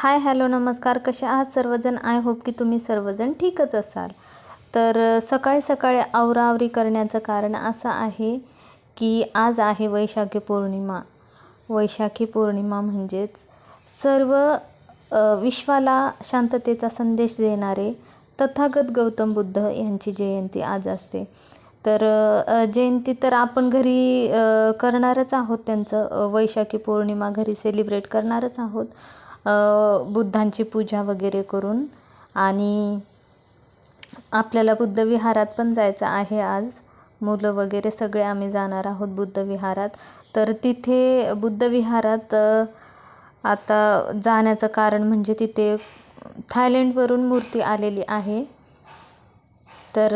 Hi hello नमस्कार. कसे आहात सर्वजण? आय होप की तुम्ही सर्वजण ठीकच असाल. तर सकाळी सकाळी आवराआवरी करण्याचं कारण असं आहे की आज आहे वैशाखी पौर्णिमा. वैशाखी पौर्णिमा म्हणजेच सर्व विश्वाला शांततेचा संदेश देणारे तथागत गौतम बुद्ध यांची जयंती आज असते. तर जयंती तर आपण घरी करणारच आहोत त्यांचं. वैशाखी पौर्णिमा घरी सेलिब्रेट करणारच आहोत. बुद्धांची पूजा वगैरे करून आणि आपल्याला बुद्ध विहारात पण जायचं आहे आज. मुलं वगैरे सगळे आम्ही जाणार आहोत बुद्ध विहारात. तर तिथे बुद्ध विहारात आता जाण्याचं कारण म्हणजे तिथे थायलंडवरून मूर्ती आलेली आहे. तर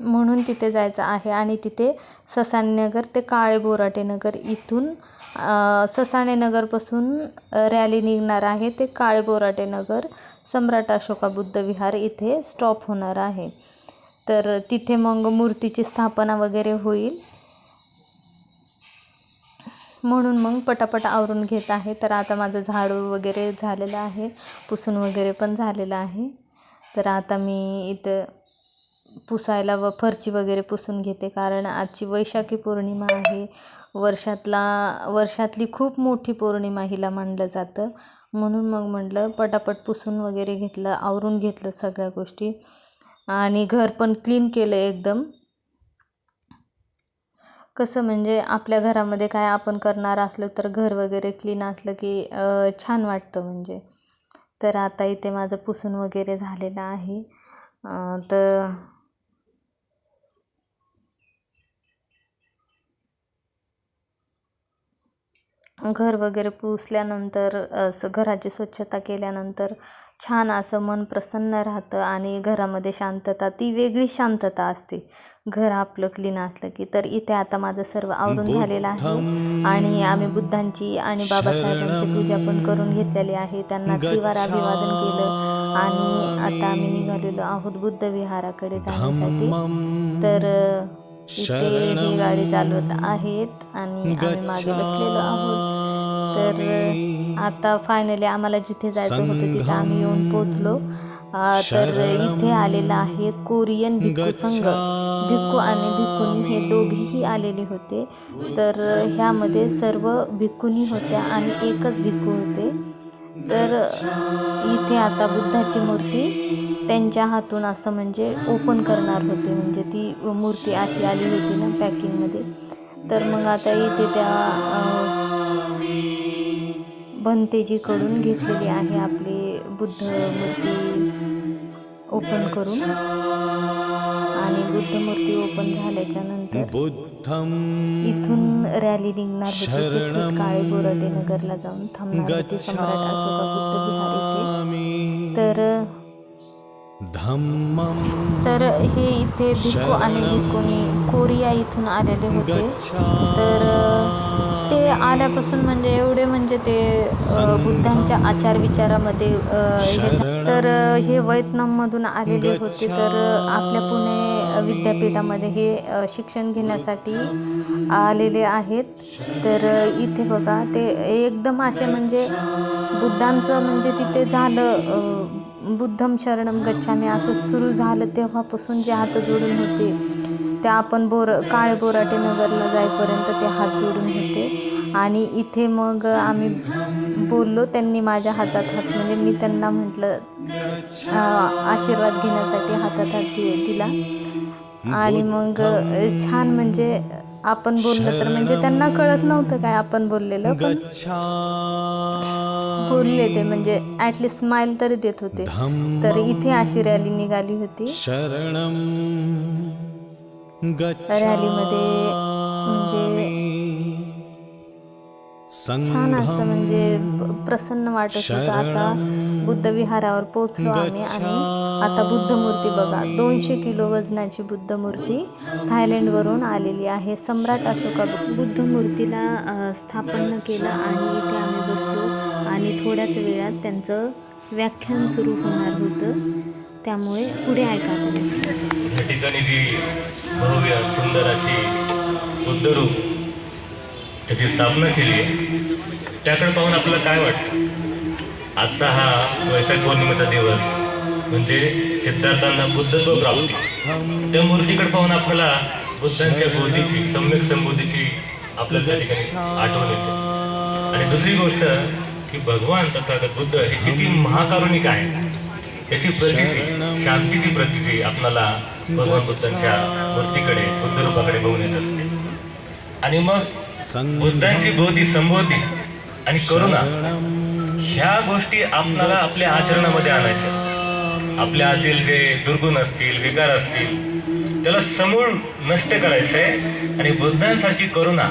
म्हणून तिथे जायचं आहे. आणि तिथे ससाणेनगर ते काळे बोराटे नगर इथून ससाणेनगरपासून ससाणे नगरपासून रॅली निघणार आहे. ते काळे बोराटे नगर सम्राट अशोका बुद्ध विहार इथे स्टॉप होणार आहे. तर तिथे मग मूर्तीची स्थापना वगैरे होईल. म्हणून मग पटापट आवरून घेत आहे. तर आता माझं झाडू वगैरे झालेलं आहे. पुसून वगैरे पण झालेलं आहे. तर आता मी इथं पुसायला व फरची वगैरे पुसून घेते कारण आजची वैशाखी पौर्णिमा आहे. वर्षातला वर्षातली खूप मोठी पौर्णिमा हिला मानलं जातं. म्हणून मग म्हटलं पटापट पुसून वगैरे घेतलं आवरून घेतलं सगळ्या गोष्टी. आणि घर पण क्लीन केलं एकदम. कसं म्हणजे आपल्या घरामध्ये काय आपण करणार असलं तर घर वगैरे क्लीन असलं की छान वाटतं म्हणजे. तर आता इथे माझं पुसून वगैरे झालेलं आहे. तर घर वगैरे पुसल्यानंतर असं घराची स्वच्छता केल्यानंतर छान असं मन प्रसन्न राहतं आणि घरामध्ये शांतता ती वेगळी शांतता असते. घर आपलं क्लीन असलं की तर इथे आता माझं सर्व आवरून झालेलं आहे आणि आम्ही बुद्धांची आणि बाबासाहेबांची पूजा पण करून घेतलेली आहे. त्यांना त्रिवार अभिवादन केलं आणि आता आम्ही निघालेलो आहोत बुद्ध विहाराकडे जाण्यासाठी. तर इथे ही गाडी चालवत आहेत आणि आम्ही मागे बसलेलो आहोत. तर आता फायनली आम्हाला जिथे जायचं होतं तिथे आम्ही येऊन पोचलो तर इथे आलेला आहे कोरियन भिक्खू संघ. भिक्खू आणि भिक्खुनी हे दोघेही आलेले होते. तर ह्यामध्ये सर्व भिक्खुनी होत्या आणि एकच भिक्खू होते. तर इथे आता बुद्धाची मूर्ती त्यांच्या हातून असं म्हणजे ओपन करणार होते. म्हणजे ती मूर्ती अशी आली होती ना पॅकिंगमध्ये तर मग आता इथे त्या भंतेजीकडून घेतलेली आहे आपली बुद्ध मूर्ती ओपन करून. आणि बुद्ध मूर्ती ओपन झाल्याच्यानंतर इथून रॅली निघणार होती. ते थेट काळे बोराटे नगरला जाऊन थांबणार होती सम्राट अशोका बुद्ध विहार इथे. तर धम्मं तर हे इथे भिक्खू आणि भिक्खुनी कोरिया इथून आलेले होते. तर ते आल्यापासून म्हणजे एवढे म्हणजे ते बुद्धांच्या आचार विचारामध्ये हे तर हे व्हिएतनाममधून आलेले होते. तर आपल्या पुणे विद्यापीठामध्ये हे शिक्षण घेण्यासाठी आलेले आहेत. तर इथे बघा ते एकदम असे म्हणजे बुद्धांचं म्हणजे तिथे झालं बुद्धम शरणम गच्छामी असं सुरू झालं तेव्हापासून जे हात जोडून होते. त्या आपण बोर काळे बोराटे नगरला जाईपर्यंत ते हात जोडून होते. आणि इथे मग आम्ही बोललो त्यांनी माझ्या हातात हात म्हणजे मी त्यांना म्हटलं आशीर्वाद घेण्यासाठी हातात हात दिला आणि मग छान म्हणजे आपण बोललं तर म्हणजे त्यांना कळत नव्हतं काय आपण बोललेलं पण बोलले ते म्हणजे ॲटलिस्ट स्माईल तरी देत होते. तर इथे अशी रॅली निघाली होती. रॅलीमध्ये म्हणजे छान असं म्हणजे प्रसन्न वाटत होतं. आता बुद्ध विहारावर पोचलो आम्ही आणि आता बुद्ध मूर्ती बघा दोनशे किलो वजनाची बुद्ध मूर्ती थायलंडवरून आलेली आहे. सम्राट अशोका बुद्ध मूर्तीला स्थापन केलं आणि इथे आम्ही बसलो आणि थोड्याच वेळात त्यांचं व्याख्यान सुरू होणार होतं. त्यामुळे पुढे ऐका या ठिकाणी जी भव्य सुंदर अशी बुद्धरूप त्याची स्थापना केली आहे. त्याकडे पाहून आपल्याला काय वाटतं? आजचा हा वैशाख पौर्णिमेचा दिवस म्हणजे सिद्धार्थांना बुद्धत्व प्राप्ती. त्या मूर्तीकडे पाहून आपल्याला बुद्धांच्या बोधीची सम्यक संबोधीची आपल्याला त्या ठिकाणी आठवण येते. आणि दुसरी गोष्ट की भगवान तथागत बुद्ध हे किती महाकारुणिक आहे त्याची प्रतिती शांतीची प्रतिती आपल्याला भगवान बुद्धांच्या मूर्तीकडे बुद्ध रूपाकडे बघून येत असते. आणि मग बुद्धांची बोधी संबोधी आणि करुणा ह्या गोष्टी आपल्याला आपल्या आचरणामध्ये आणायच्या. आपल्या आतील जे दुर्गुण असतील विकार असतील त्याला समूळ नष्ट करायचं आहे आणि बुद्धांसारखी करुणा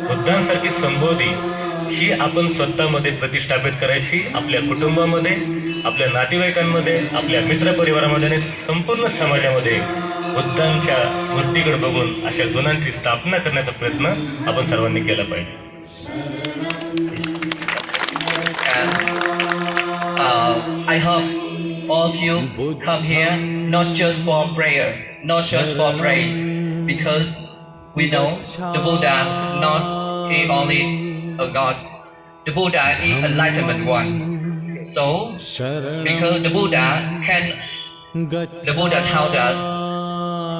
बुद्धांसारखी संबोधी ही आपण स्वतःमध्ये प्रतिष्ठापित करायची आपल्या कुटुंबामध्ये आपल्या नातेवाईकांमध्ये आपल्या मित्रपरिवारामध्ये आणि संपूर्ण समाजामध्ये बुद्धांच्या मूर्तीकडे बघून अशा गुणांची स्थापना करण्याचा प्रयत्न आपण सर्वांनी केला पाहिजे. I hope all of you come here not just for prayer, not just for pray, because we know the Buddha not he only a God. The Buddha is enlightenment one. So because the Buddha can the Buddha told us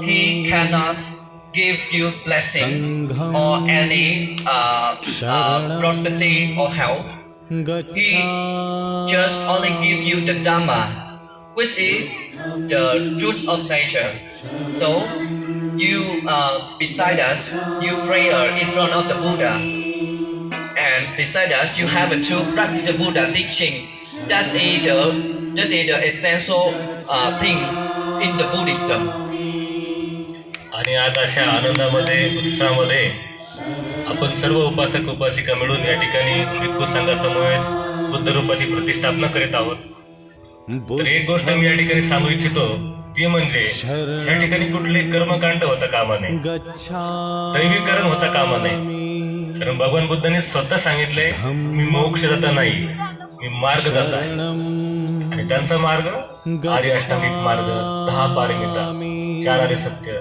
he cannot give you blessing or any uh, uh, prosperity or health. He just only give you the Dhamma, which is the truth of nature. So you uh, beside us, you prayer in front of the Buddha, and beside us you have to practice the Buddha teaching. That's is the that is the essential uh, things in the Buddhism. आणि आज अशा आनंदामध्ये उत्साहामध्ये आपण सर्व उपासक उपासिका मिळून या ठिकाणी भिक्खू संघासमवेत बुद्ध रूपाची प्रतिष्ठापना करीत आहोत. तर एक गोष्ट मी या ठिकाणी सांगू इच्छितो ती म्हणजे या ठिकाणी कुठले कर्मकांड होता कामा नये. दैवीकरण होता कामा नये. कारण भगवान बुद्धांनी स्वतः सांगितले मी मोक्षदाता नाही मी मार्गदाता आहे. आणि त्यांचा मार्ग आर्य अष्टांगिक मार्ग दहा पारमिता चार आर्य सत्य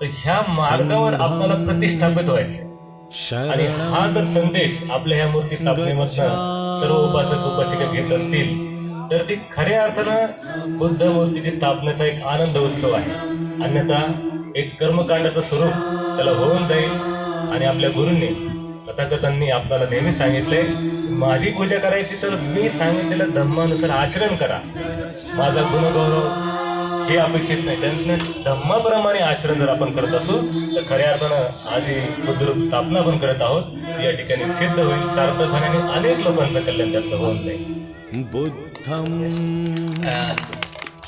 तर ह्या मार्गावर आपल्याला प्रतिष्ठापित व्हायचे आणि हा जर संदेश आपल्या ह्या मूर्ती स्थापनेमधनं सर्व उपासक उपासिका घेत असतील तर ती खऱ्या अर्थानं बुद्ध मूर्तीची स्थापनेचा एक आनंद उत्सव आहे. अन्यथा एक कर्मकांडाचं स्वरूप त्याला होऊन जाईल. आणि आपल्या गुरूंनी तथाकथांनी आपल्याला नेहमी सांगितले माझी पूजा करायची तर मी सांगितलेलं धर्मानुसार आचरण करा. माझा गुणगौरव हे अपेक्षित नाही त्यांनी धम्माप्रमाणे आचरण जर आपण करत असू तर खऱ्या अर्थानं आज ही बुद्धरूप स्थापना आपण करत आहोत या ठिकाणी सिद्ध होईल सार्थक होईल आणि अनेक लोकांचं कल्याण त्यातलं होऊन जाईल बुद्धं And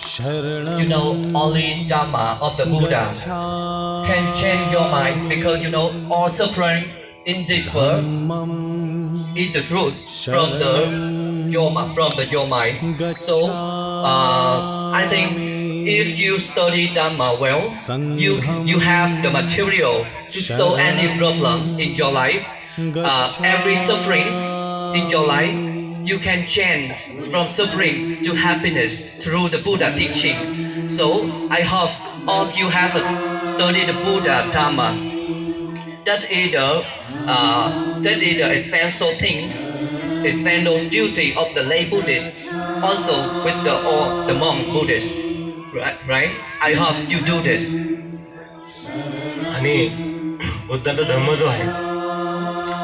शरणं you know, only Dhamma of the Buddha can change your mind because you know all suffering in this world is the truth from the your from the your mind. So uh, I think if you study Dharma well, you you have the material to solve any problem in your life. Uh, every suffering in your life, you can change from suffering to happiness through the Buddha teaching. So I hope all of you have studied the Buddha Dharma. that is the uh, that is the essential things, essential duty of the lay Buddhist, also with the or the monk Buddhist, right I I you do this आणि बुद्धाचा धर्म जो आहे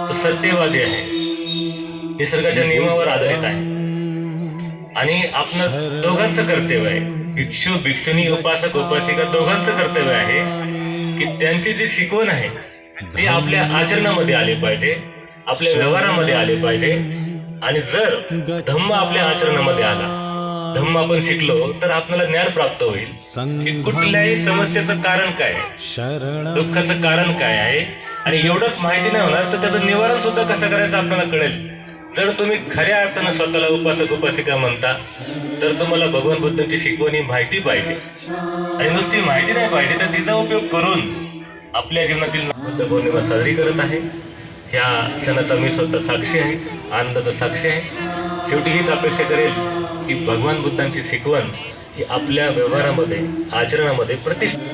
तो सत्यवादी आहे. निसर्गाच्या नियमावर आधारित आहे. आणि आपलं दोघांचं कर्तव्य आहे. भिक्षू भिक्षुनी उपासक उपासिका दोघांचं कर्तव्य आहे की त्यांची जी शिकवण आहे ती आपल्या आचरणामध्ये आली पाहिजे आपल्या व्यवहारामध्ये आले पाहिजे. आणि जर धम्म आपल्या आचरणामध्ये आला धम्म आपण शिकलो तर आपल्याला ज्ञान प्राप्त होईल. की कुठल्याही समस्येचं कारण काय दुःखाचं कारण काय आहे? आणि एवढंच माहिती नाही होणार तर त्याचं निवारण सुद्धा कसं करायचं आपल्याला कळेल. जर तुम्ही खऱ्या अर्थानं स्वतःला उपासक उपासिका म्हणता तर तुम्हाला भगवान बुद्धांची शिकवणी माहिती पाहिजे. आणि नुसती माहिती नाही पाहिजे तर तिचा उपयोग करून आपल्या जीवनातील बुद्ध पौर्णिमा साजरी करत आहे. ह्या सणाचा मी स्वतः साक्षी आहे आनंदाचा साक्षी आहे. शेवटी हीच अपेक्षा करेल की भगवान बुद्धांची शिकवण ही आपल्या व्यवहारामध्ये आचरणामध्ये प्रतिष्ठा